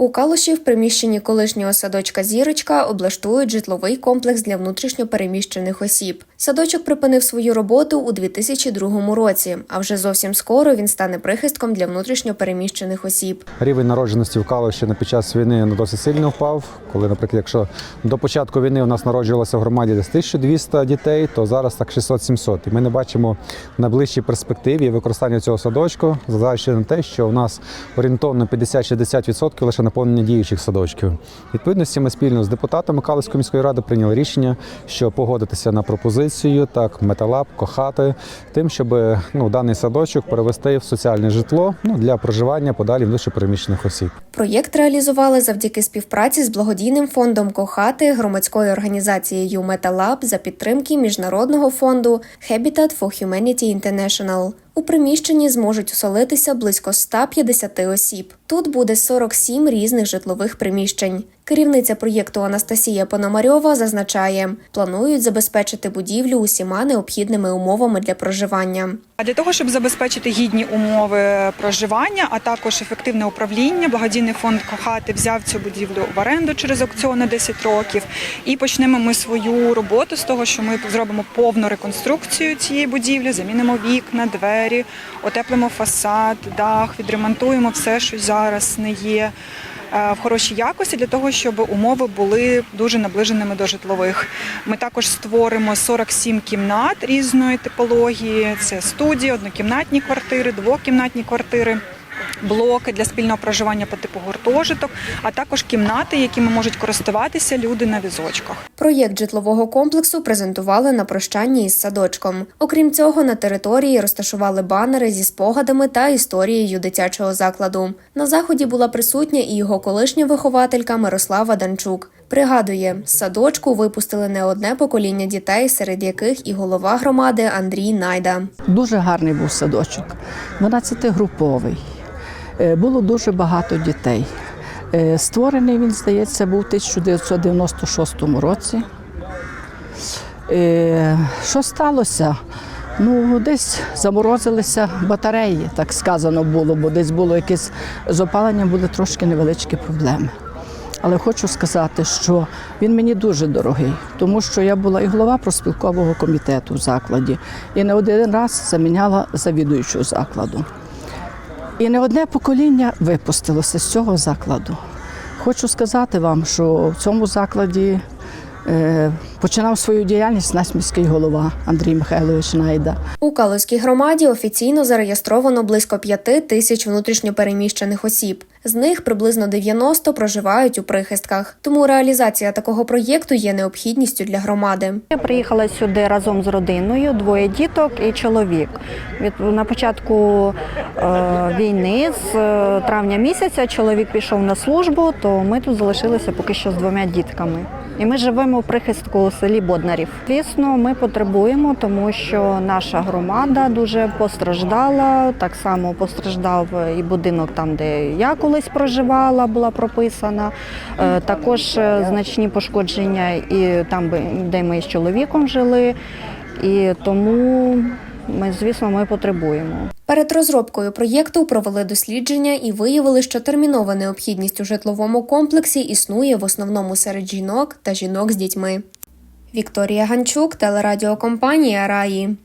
У Калуші в приміщенні колишнього садочка Зірочка облаштують житловий комплекс для внутрішньопереміщених осіб. Садочок припинив свою роботу у 2002 році, а вже зовсім скоро він стане прихистком для внутрішньопереміщених осіб. Рівень народженості в Калуші на під час війни досить сильно впав. Коли, наприклад, якщо до початку війни у нас народжувалося в громаді десь 1200 дітей, то зараз так 600-700. І ми не бачимо в найближчій перспективі використання цього садочку, зважаючи на те, що у нас орієнтовно 50-60% лише наповнення діючих садочків. Відповідності ми спільно з депутатами Калуської міської ради прийняли рішення, що погодитися на пропозицію, так металаб, кохати, тим, щоб ну, даний садочок перевести в соціальне житло ну, для проживання подалі внутрішньопереміщених осіб. Проєкт реалізували завдяки співпраці з благодійним фондом Кохати, громадською організацією Металаб за підтримки міжнародного фонду Habitat for Humanity International. У приміщенні зможуть оселитися близько 150 осіб. Тут буде 47 різних житлових приміщень. Керівниця проєкту Анастасія Пономарьова зазначає, планують забезпечити будівлю усіма необхідними умовами для проживання. Для того, щоб забезпечити гідні умови проживання, а також ефективне управління, благодійний фонд Кохати взяв цю будівлю в оренду через аукціон на 10 років. І почнемо ми свою роботу з того, що ми зробимо повну реконструкцію цієї будівлі, замінимо вікна, двері, отеплимо фасад, дах, відремонтуємо все, що зараз не є. Е, В хорошій якості для того, щоб умови були дуже наближеними до житлових. Ми також створимо 47 кімнат різної типології. Це студії, однокімнатні квартири, двокімнатні квартири. Блоки для спільного проживання по типу гуртожиток, а також кімнати, якими можуть користуватися люди на візочках. Проєкт житлового комплексу презентували на прощанні із садочком. Окрім цього, на території розташували банери зі спогадами та історією дитячого закладу. На заході була присутня і його колишня вихователька Мирослава Данчук. Пригадує, з садочку випустили не одне покоління дітей, серед яких і голова громади Андрій Найда. Дуже гарний був садочок, 12-груповий. Е, Було дуже багато дітей. Е, Створений він, здається, був у 1996 році. Е, Що сталося? Ну, десь заморозилися батареї, так сказано було, бо десь було якесь з опаленням були трошки невеличкі проблеми. Але хочу сказати, що він мені дуже дорогий, тому що я була і голова проспілкового комітету в закладі, і не один раз заміняла завідуючого закладу. І не одне покоління випустилося з цього закладу. Хочу сказати вам, що в цьому закладі е, починав свою діяльність наш міський голова Андрій Михайлович Найда. У Калузькій громаді офіційно зареєстровано близько п'яти тисяч внутрішньопереміщених осіб. З них приблизно 90 проживають у прихистках. Тому реалізація такого проєкту є необхідністю для громади. Я приїхала сюди разом з родиною, двоє діток і чоловік. Від на початку е, війни, з е, травня місяця, чоловік пішов на службу, то ми тут залишилися поки що з двома дітками. І ми живемо в прихистку селі Боднарів. Звісно, ми потребуємо, тому що наша громада дуже постраждала. Так само постраждав і будинок там, де я колись проживала, була прописана. Е, Також е, значні пошкодження і там, де ми з чоловіком жили. І тому ми, звісно, ми потребуємо. Перед розробкою проєкту провели дослідження і виявили, що термінова необхідність у житловому комплексі існує в основному серед жінок та жінок з дітьми. Вікторія Ганчук, телерадіокомпанія Раї.